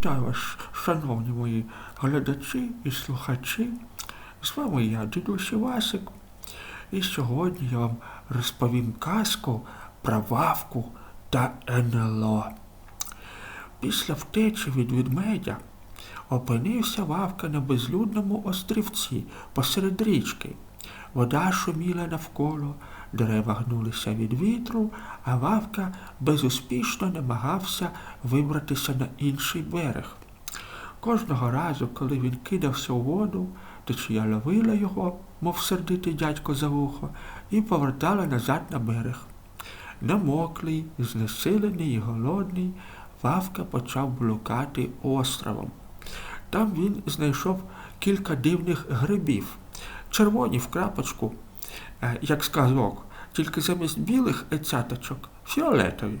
Вітаю вас, шановні мої глядачі і слухачі. З вами я, дідусь Івасик. І сьогодні я вам розповім казку про Вавку та НЛО. Після втечі від ведмедя опинився Вавка на безлюдному острівці посеред річки. Вода шуміла навколо, дерева гнулися від вітру, а Вавка безуспішно намагався вибратися на інший берег. Кожного разу, коли він кидався у воду, течія ловила його, мов сердитий дядько за вухо, і повертала назад на берег. Намоклий, знесилений і голодний, Вавка почав блукати островом. Там він знайшов кілька дивних грибів, червоні в крапочку, е, як сказок, тільки замість білих цяточок фіолетові.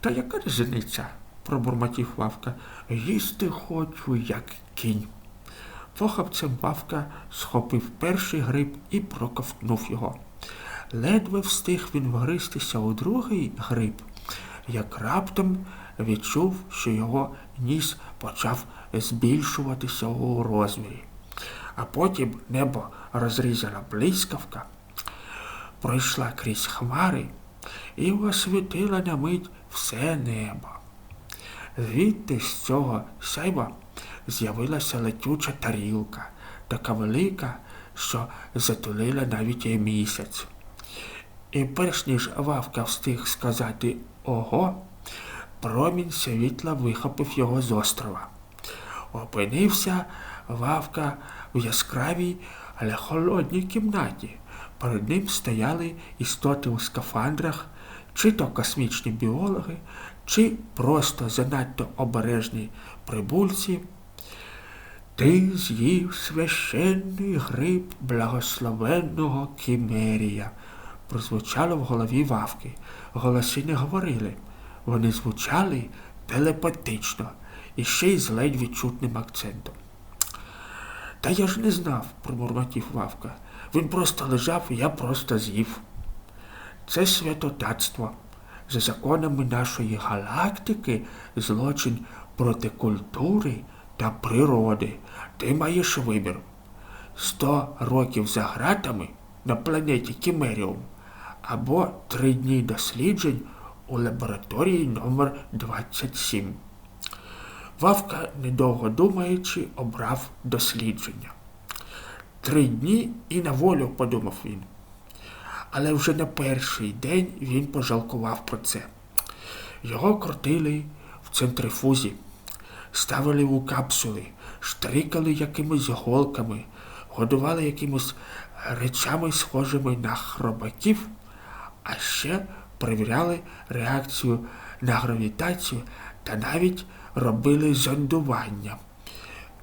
Та яка різниця? пробурмотів Вавка. Їсти хочу, як кінь. Похапцем Вавка схопив перший гриб і проковтнув його. Ледве встиг він вгристися у другий гриб, як раптом відчув, що його ніс почав збільшуватися у розмірі. А потім небо розрізала блискавка, пройшла крізь хмари і освітила на мить все небо. Звідти з цього сяйва з'явилася летюча тарілка, така велика, що затулила навіть і місяць. І перш ніж Вавка встиг сказати ого, промінь світла вихопив його з острова. Опинився Вавка в яскравій, але холодній кімнаті. Перед ним стояли істоти у скафандрах, чи то космічні біологи, чи просто занадто обережні прибульці. Ти з'їв священний гриб благословенного Кімерія, прозвучало в голові Вавки. Голоси не говорили. Вони звучали телепатично і ще й з ледь відчутним акцентом. Та я ж не знав, промурмотів Вавка. Він просто лежав, і я просто з'їв. Це святотатство. За законами нашої галактики злочин проти культури та природи. Ти маєш вибір. Сто років за гратами на планеті Кімеріум або три дні досліджень у лабораторії номер 27 Вавка, недовго думаючи, обрав дослідження. Три дні і на волю, подумав він. Але вже на перший день він пожалкував про це. Його крутили в центрифузі, ставили у капсули, штрикали якимись голками, годували якимось речами, схожими на хробаків, а ще перевіряли реакцію на гравітацію та навіть робили зондування.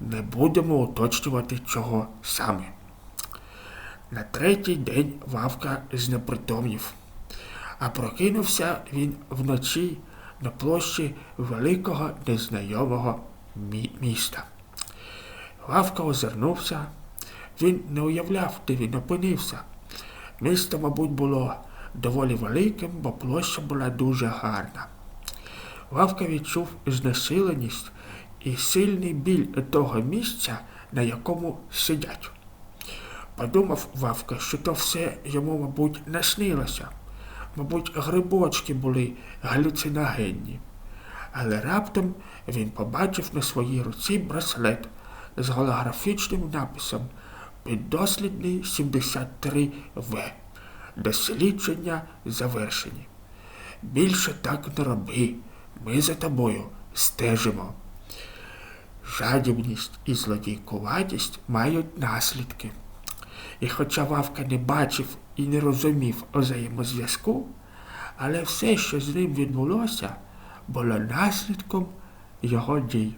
Не будемо уточнювати, чого саме. На третій день Вавка знепритомнів, а прокинувся він вночі на площі великого незнайомого мі міста. Вавка озирнувся, він не уявляв, де він опинився. Місто, мабуть, було доволі великим, бо площа була дуже гарна. Вавка відчув знесиленість і сильний біль того місця, на якому сидять. Подумав Вавка, що то все йому, мабуть, наснилося. Мабуть, грибочки були галюциногенні. Але раптом він побачив на своїй руці браслет з голографічним написом Піддослідний 73В. Дослідження завершені. Більше так не роби. Ми за тобою стежимо. Жадібність і злодійкуватість мають наслідки. І хоча Вавка не бачив і не розумів взаємозв'язку, але все, що з ним відбулося, було наслідком його дій.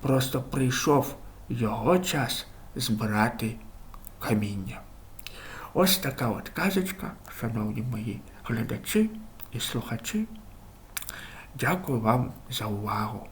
Просто прийшов його час збирати каміння. Ось така от казочка, шановні мої глядачі і слухачі. Дякую вам за увагу.